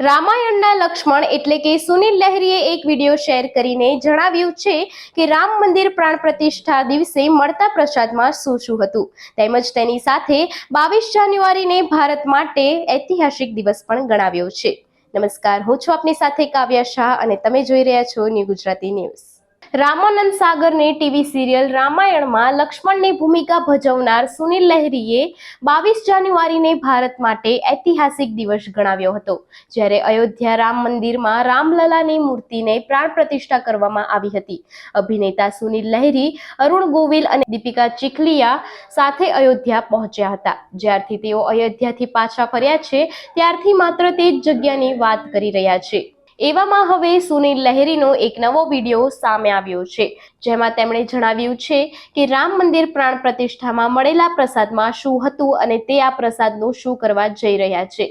રામાયણના લક્ષ્મણ એટલે કે સુનિલ લહેરીએ એક વીડિયો શેર કરીને જણાવ્યું છે કે રામ મંદિર પ્રાણ પ્રતિષ્ઠા દિવસે મળતા પ્રસાદમાં શું શું હતું. તેમજ તેની સાથે બાવીસ જાન્યુઆરીને ભારત માટે ઐતિહાસિક દિવસ પણ ગણાવ્યો છે. નમસ્કાર, હું છું આપની સાથે કાવ્યા શાહ અને તમે જોઈ રહ્યા છો ન્યૂ ગુજરાતી ન્યૂઝ. રામાનંદ સાગરની ટીવી સિરિયલ રામાયણમાં લક્ષ્મણની ભૂમિકા ભજવનાર સુનિલ લહેરીએ બાવીસ જાન્યુઆરીને ભારત માટે ઐતિહાસિક દિવસ ગણાવ્યો હતો, જ્યારે અયોધ્યા રામ મંદિરમાં રામલલાની મૂર્તિને પ્રાણ પ્રતિષ્ઠા કરવામાં આવી હતી. અભિનેતા સુનિલ લહેરી, અરુણ ગોવિલ અને દીપિકા ચીખલિયા સાથે અયોધ્યા પહોંચ્યા હતા, જ્યારથી તેઓ અયોધ્યાથી પાછા ફર્યા છે, ત્યારથી માત્ર તે જ જગ્યાની વાત કરી રહ્યા છે. એવામાં હવે સુનિલ લહેરીનો એક નવો વીડિયો સામે આવ્યો છે, જેમાં તેમણે જણાવ્યું છે કે રામ મંદિર પ્રાણ પ્રતિષ્ઠામાં મળેલા પ્રસાદમાં શું હતું અને તે આ પ્રસાદનું શું કરવા જઈ રહ્યા છે.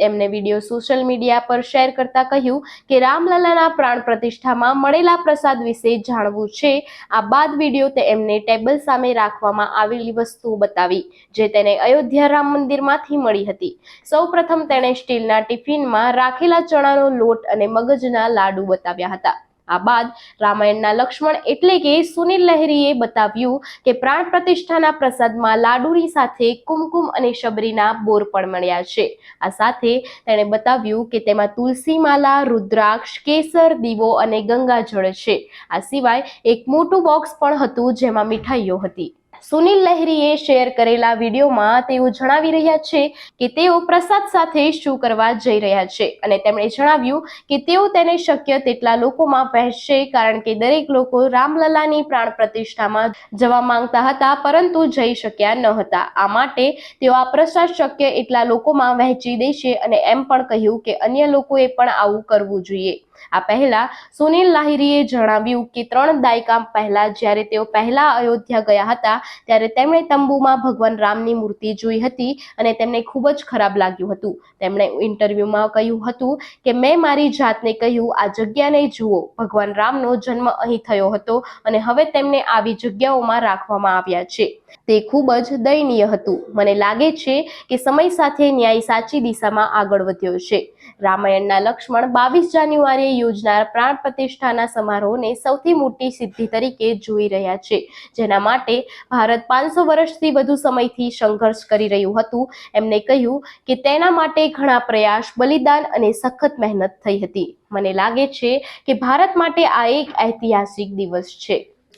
તેમને વીડિયો સોશિયલ મીડિયા પર શેર કરતા કહ્યું કે રામલલાના પ્રાણ પ્રતિષ્ઠામાં મળેલા પ્રસાદ વિશે જાણવું છે. આ બાદ વીડિયો તે એમને ટેબલ સામે રાખવામાં આવેલી વસ્તુ બતાવી, જે તેને અયોધ્યા રામ મંદિરમાંથી મળી હતી. સૌપ્રથમ તેણે સ્ટીલના ટિફિનમાં રાખેલા ચણાનો લોટ અને મગજના લાડુ બતાવ્યા હતા. આ બાદ રામાયણના લક્ષ્મણ એટલે કે સુનિલ લહેરીએ બતાવ્યું કે પ્રાણ પ્રતિષ્ઠાના પ્રસાદમાં લાડુની સાથે કુમકુમ અને શબરીના બોર પણ મળ્યા છે. આ સાથે તેણે બતાવ્યું કે તેમાં તુલસી માલા રુદ્રાક્ષ, કેસર, દીવો અને ગંગાજળ છે. આ સિવાય એક મોટું બોક્સ પણ હતું જેમાં મીઠાઈઓ હતી. સુનિલ લહેરીએ શેર કરેલા વિડીયોમાં તેઓ જણાવી રહ્યા છે કે તેઓ પ્રસાદ સાથે શું કરવા જઈ રહ્યા છે. અને તેમણે જણાવ્યું કે તેઓ તેને શક્ય તેટલા લોકોમાં વહેંચશે કારણ કે દરેક લોકો રામલલાની પ્રાણ પ્રતિષ્ઠામાં જવા માંગતા હતા પરંતુ જઈ શક્યા ન હતા. આ માટે તેઓ આ પ્રસાદ શક્ય એટલા લોકોમાં વહેંચી દેશે અને એમ પણ કહ્યું કે અન્ય લોકોએ પણ આવું કરવું જોઈએ. આ પહેલા સુનિલ લાહિરીએ જણાવ્યું કે ત્રણ દાયકા પહેલા જ્યારે તેઓ પહેલા અયોધ્યા ગયા હતા ત્યારે તેમણે તંબુમાં ભગવાન રામની મૂર્તિ જોઈ હતી અને તેમને ખૂબ જ ખરાબ લાગ્યું હતું. તેમણે ઇન્ટરવ્યુમાં કહ્યું હતું કે, મેં મારી જાતને કહ્યું, આ જગ્યાને જુઓ, ભગવાન રામનો જન્મ અહીં થયો હતો અને હવે તેમને આવી જગ્યાઓમાં રાખવામાં આવ્યા છે. તે ખૂબ જ દયનીય હતું. મને લાગે છે કે સમય સાથે ન્યાય સાચી દિશામાં આગળ વધ્યો છે. રામાયણના લક્ષ્મણ બાવીસ જાન્યુઆરીએ યોજનાર પ્રાણ પ્રતિષ્ઠાના સમારોહને સૌથી મોટી સિદ્ધિ તરીકે જોઈ રહ્યા છે. જેના માટે ભારત પાંચસો વર્ષથી વધુ સમયથી સંઘર્ષ કરી રહ્યું હતું. એમને કહ્યું કે તેના માટે ઘણા પ્રયાસ, બલિદાન અને સખત મહેનત થઈ હતી. મને લાગે છે કે ભારત માટે આ એક ઐતિહાસિક દિવસ છે.